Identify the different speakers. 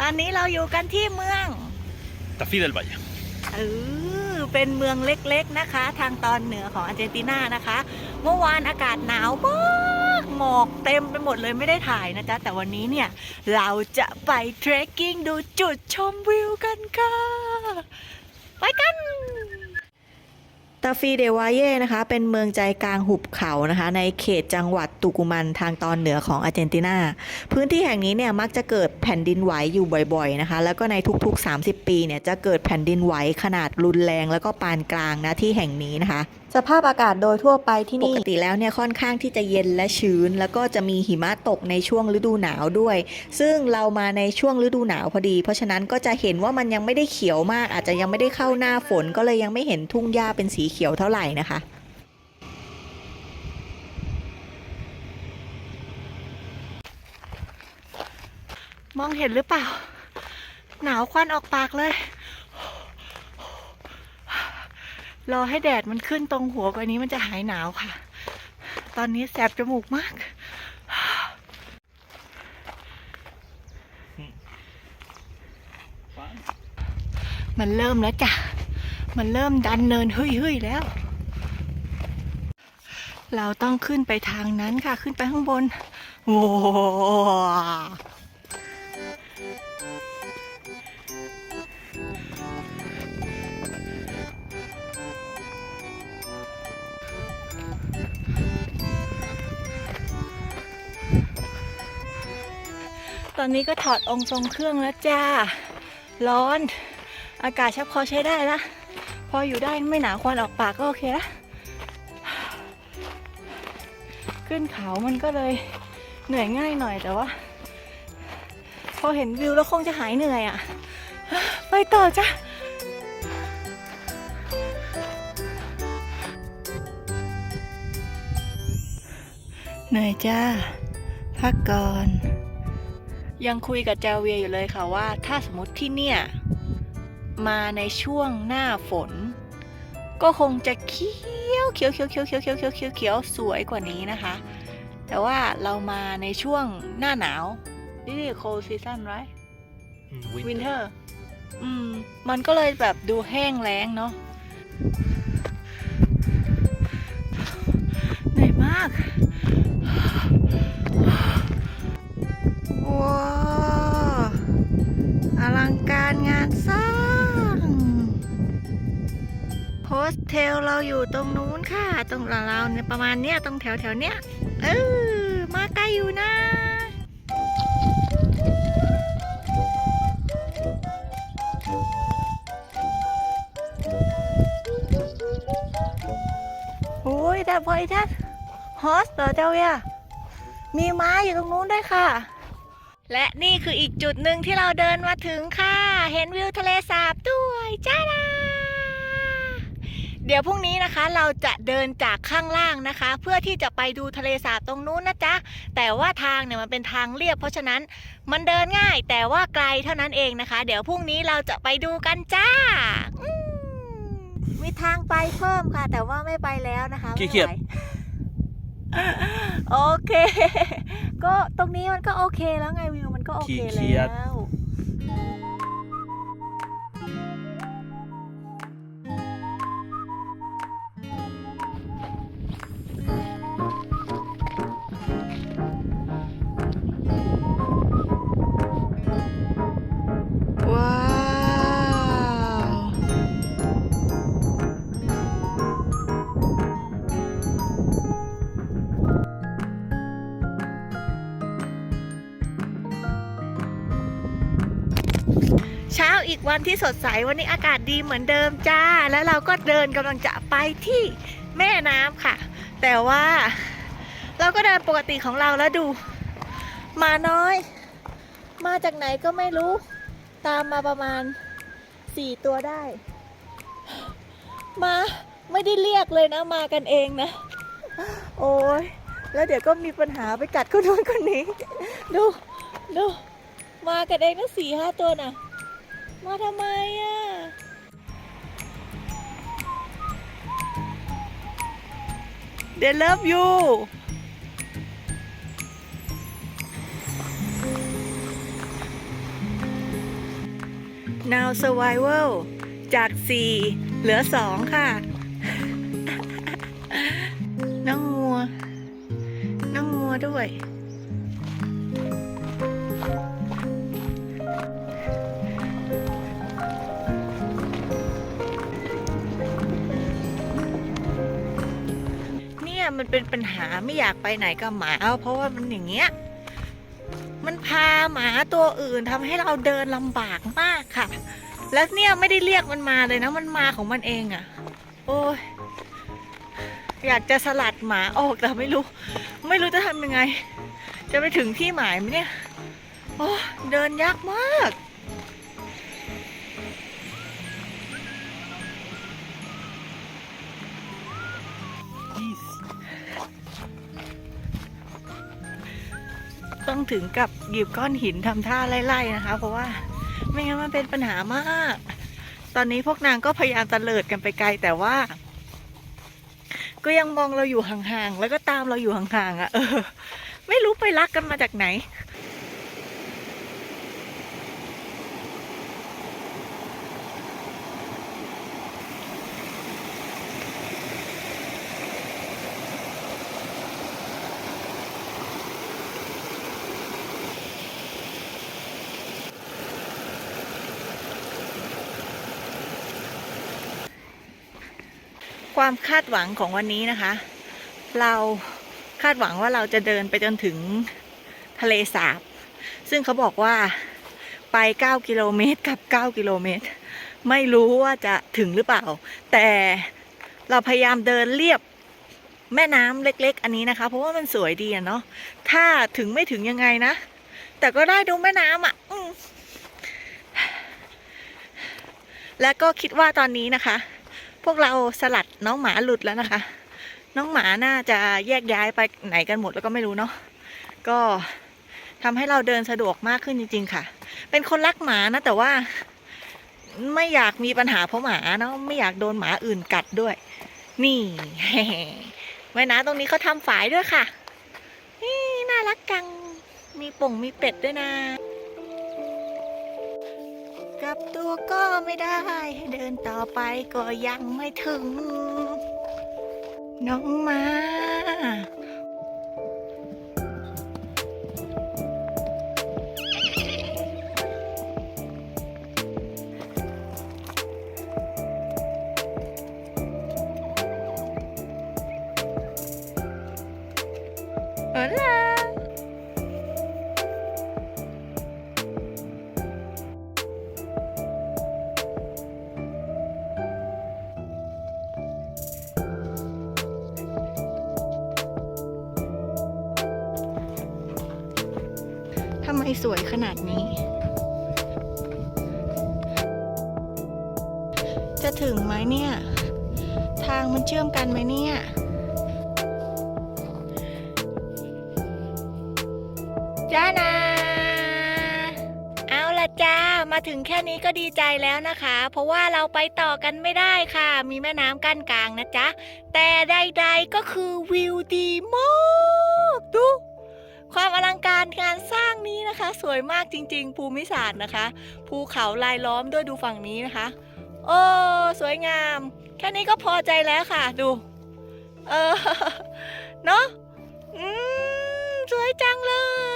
Speaker 1: ตอนนี้เราอยู่กันที่เมือง
Speaker 2: Tafí del Valle.
Speaker 1: เออเป็นเมืองเล็กๆนะคะ ทางตอนเหนือของอาร์เจนตินานะคะ เมื่อวานอากาศหนาวมากหมอกเต็มไปหมดเลยไม่ได้ถ่ายนะจ๊ะ แต่วันนี้เนี่ย เราจะไปเทรคกิ้งดูจุดชมวิวกันค่ะ ไปกัน ตาฟีเดวาเย่นะคะ เป็นเมืองใจกลางหุบเขานะคะ ในเขตจังหวัดตุกุมันทางตอนเหนือของอาร์เจนตินา พื้นที่แห่งนี้เนี่ยมักจะเกิดแผ่นดินไหวอยู่บ่อยๆนะคะ แล้วก็ในทุกๆ 30 ปีเนี่ยจะเกิดแผ่นดินไหวขนาดรุนแรงแล้วก็ปานกลางนะที่แห่งนี้นะคะ สภาพอากาศโดยทั่วไปที่นี่ปกติแล้วเนี่ยค่อนข้างที่จะเย็นและชื้น แล้วก็จะมีหิมะตกในช่วงฤดูหนาวด้วย ซึ่งเรามาในช่วงฤดูหนาวพอดี เพราะฉะนั้นก็จะเห็นว่ามันยังไม่ได้เขียวมาก อาจจะยังไม่ได้เข้าหน้าฝน ก็เลยยังไม่เห็นทุ่งหญ้าเป็นสีเขียวเท่าไหร่นะคะมองเห็นหรือเปล่า หนาวควันออกปากเลย รอให้แดดมันขึ้นตรงหัวกว่านี้มันจะหายหนาวค่ะ ตอนนี้แสบจมูกมาก มันเริ่มแล้วจ้ะ มันเริ่มดันเนินเฮ้ยๆแล้ว เราต้องขึ้นไปทางนั้นค่ะ ขึ้นไปข้างบน โว้ ตอนนี้ก็ถอดองค์ทรงเครื่องแล้วจ้า ร้อน อากาศชักพอใช้ได้ละพออยู่ได้ไม่หนาวควันออกปากก็โอเคละขึ้นเขามันก็เลยเหนื่อยง่ายหน่อยแต่ว่า พอเห็นวิวแล้วคงจะหายเหนื่อยอะ ไปต่อจ้ะเหนื่อยจ้า พักก่อน ยังคุยกับเจาเวียอยู่เลยค่ะว่าถ้าสมมติที่เนี่ย มาในช่วงหน้าฝน ก็คงจะเขียวเขียวเขียวเขียวเขียวเขียวเขียวเขียวเขียวสวยกว่านี้นะคะ แต่ว่าเรามาในช่วงหน้าหนาวนี่คือ cold season right winter อืมมันก็เลยแบบดูแห้งแล้งเนาะเหนื่อยมาก ว้าวอลังการงานสร้างโฮสเทลเราอยู่ตรงนู้นค่ะ ตรงเราเนี่ยประมาณเนี้ยตรงแถวแถวเนี้ยเออมาใกล้อยู่นะโอ้ยแต่พอไอ้ท่านฮอสเหรอเจ้าเวียมีม้าอยู่ตรงนู้นด้วยค่ะ และนี่คืออีกจุดหนึ่งที่เราเดินมาถึงค่ะ เห็นวิวทะเลสาบด้วยจ้าดาเดี๋ยวพรุ่งนี้นะคะเราจะเดินจากข้างล่างนะคะ เพื่อที่จะไปดูทะเลสาบตรงนู้นนะจ๊ะ แต่ว่าทางเนี่ยมันเป็นทางเรียบเพราะฉะนั้นมันเดินง่ายแต่ว่าไกลเท่านั้นเองนะคะ เดี๋ยวพรุ่งนี้เราจะไปดูกันจ้าอืมมีทางไปเพิ่มค่ะ แต่ว่าไม่ไปแล้วนะคะไม่
Speaker 2: ขี้เกียจ
Speaker 1: ไหว โอเค ก็ตรงนี้มันก็โอเคแล้วไงวิวมันก็โอเค
Speaker 2: ขี้เกียจ
Speaker 1: แล้วว้ อีกวันที่สดใสวันนี้อากาศดีเหมือนเดิมจ้า แล้วเราก็เดินกำลังจะไปที่แม่น้ำค่ะ แต่ว่า เราก็เดินปกติของเราแล้วดู มาน้อย มาจากไหนก็ไม่รู้ ตามมาประมาณสี่ตัวได้ มาไม่ได้เรียกเลยนะมากันเองนะ โอ้ยแล้วเดี๋ยวก็มีปัญหาไปกัดคนนู้นคนนี้ ดูดูมากันเองนะสี่ห้าตัวน่ะ มาทำไมอะ They love you now survival จาก 4 เหลือ 2 ค่ะ น้องงัว น้องงัวด้วย มันเป็นปัญหาไม่อยากไปไหนกับหมาเพราะว่ามันอย่างเงี้ยมันพาหมาตัวอื่นทำให้เราเดินลำบากมากค่ะ แล้วเนี่ยไม่ได้เรียกมันมาเลยนะ มันมาของมันเองอะ่ะ โอ้ยอยากจะสลัดหมาออกแต่ไม่รู้ ไม่รู้จะทำยังไง จะไปถึงที่หมายไหมเนี่ย โอ้เดินยากมาก ถึงกับหยิบก้อนหินทำท่าไล่ๆนะคะ เพราะว่าไม่งั้นมันเป็นปัญหามาก ตอนนี้พวกนางก็พยายามตะเลิดกันไปไกลแต่ว่า ก็ยังมองเราอยู่ห่างๆแล้วก็ตามเราอยู่ห่างๆอะ่ะ เออ ไม่รู้ไปรักกันมาจากไหน ความคาดหวังของวันนี้นะคะ เราคาดหวังว่าเราจะเดินไปจนถึงทะเลสาบ ซึ่งเขาบอกว่าไป 9 กิโลเมตรกับ 9 กิโลเมตร ไม่รู้ว่าจะถึงหรือเปล่า แต่เราพยายามเดินเรียบแม่น้ำเล็ก ๆ อันนี้นะคะ เพราะว่ามันสวยดีอะเนาะถ้าถึงไม่ถึงยังไงนะ แต่ก็ได้ดูแม่น้ำอะและก็คิดว่าตอนนี้นะคะ พวกเราสลัดน้องหมาหลุดแล้วนะคะ น้องหมาน่าจะแยกย้ายไปไหนกันหมดแล้วก็ไม่รู้เนาะก็ทำให้เราเดินสะดวกมากขึ้นจริง ๆ ค่ะ เป็นคนรักหมานะ แต่ว่าไม่อยากมีปัญหาเพราะหมาเนาะไม่อยากโดนหมาอื่นกัดด้วย นี่แม่นะตรงนี้เขาทำฝายด้วยค่ะนี่น่ารักจังมีป่งมีเป็ดด้วยนะ ลับตัวก็ไม่ได้ เดินต่อไปก็ยังไม่ถึง น้องมา สวยขนาดนี้ จะถึงไหมเนี่ย ทางมันเชื่อมกันไหมเนี่ย จ้านาเอาละจ้า มาถึงแค่นี้ก็ดีใจแล้วนะคะ เพราะว่าเราไปต่อกันไม่ได้ค่ะ มีแม่น้ำกั้นกลางนะจ๊ะ แต่ใดๆก็คือวิวดีมากดู ความอลังการการสร้างนี้นะคะ สวยมากจริง ๆ ภูมิศาสตร์นะคะ ภูเขาลายล้อมด้วยดูฝั่งนี้นะคะ โอ้สวยงาม แค่นี้ก็พอใจแล้วค่ะดู เออเนาะอืมสวยจังเลย